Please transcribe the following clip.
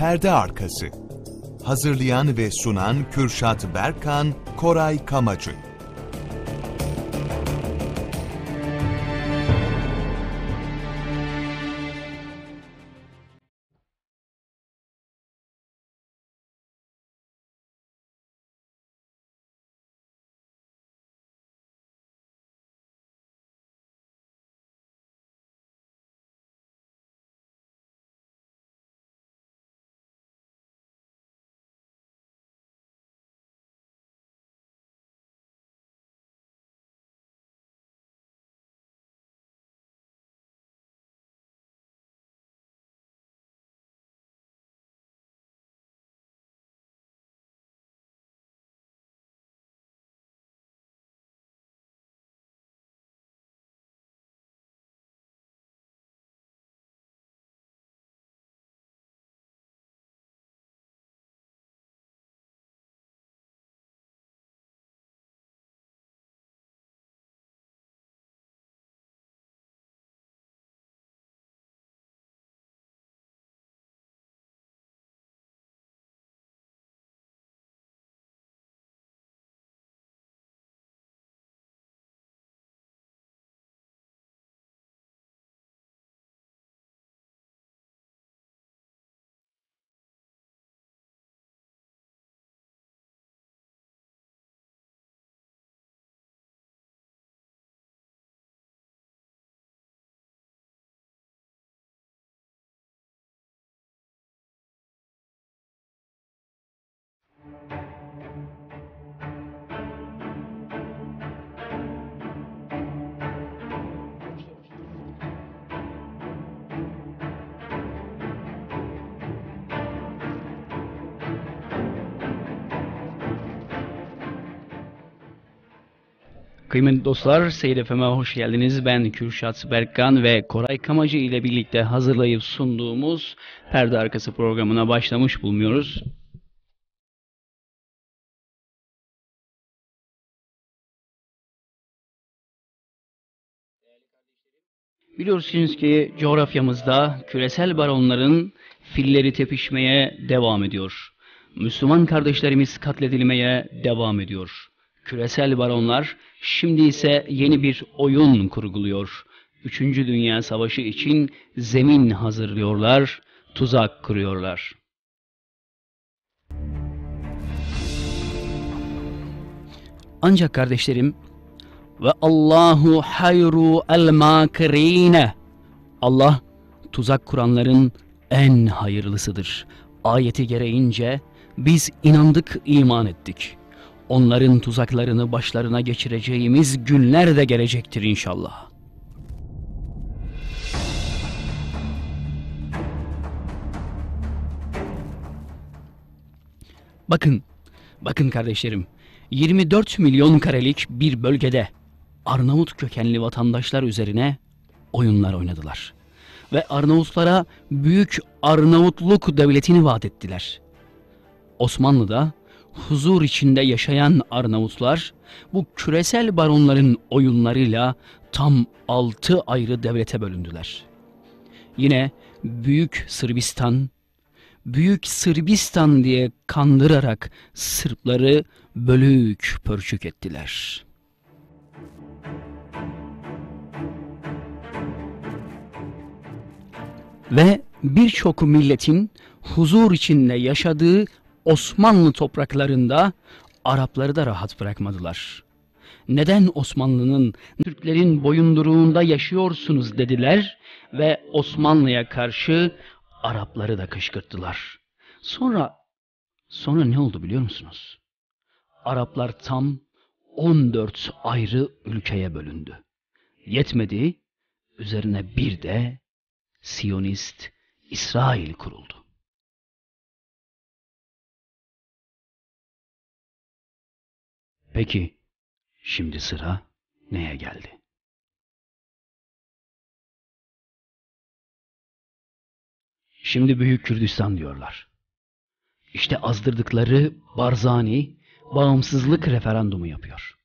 Perde Arkası. Hazırlayan ve sunan Kürşat Berkan, Koray Kamacı Kıymetli dostlar, Seyir FM'e hoş geldiniz. Ben Kürşat Berkan ve Koray Kamacı ile birlikte hazırlayıp sunduğumuz Perde Arkası programına başlamış bulunuyoruz. Biliyorsunuz ki coğrafyamızda küresel baronların filleri tepişmeye devam ediyor. Müslüman kardeşlerimiz katledilmeye devam ediyor. Küresel baronlar şimdi ise yeni bir oyun kurguluyor. Üçüncü Dünya Savaşı için zemin hazırlıyorlar, tuzak kuruyorlar. Ancak kardeşlerim ve Allahu hayru el makirine Allah tuzak kuranların en hayırlısıdır. Ayeti gereğince biz inandık, iman ettik. Onların tuzaklarını başlarına geçireceğimiz günler de gelecektir inşallah. Bakın, bakın kardeşlerim. 24 milyon karelik bir bölgede Arnavut kökenli vatandaşlar üzerine oyunlar oynadılar. Ve Arnavutlara büyük Arnavutluk devletini vaat ettiler. Osmanlı'da huzur içinde yaşayan Arnavutlar bu küresel baronların oyunlarıyla tam altı ayrı devlete bölündüler. Yine Büyük Sırbistan, Büyük Sırbistan diye kandırarak Sırpları bölük pörçük ettiler. Ve birçok milletin huzur içinde yaşadığı Osmanlı topraklarında Arapları da rahat bırakmadılar. Neden Osmanlı'nın Türklerin boyunduruğunda yaşıyorsunuz dediler ve Osmanlı'ya karşı Arapları da kışkırttılar. Sonra sonra ne oldu biliyor musunuz? Araplar tam 14 ayrı ülkeye bölündü. Yetmedi, üzerine bir de Siyonist İsrail kuruldu. Peki, şimdi sıra neye geldi? Şimdi Büyük Kürdistan diyorlar. İşte azdırdıkları Barzani bağımsızlık referandumu yapıyor.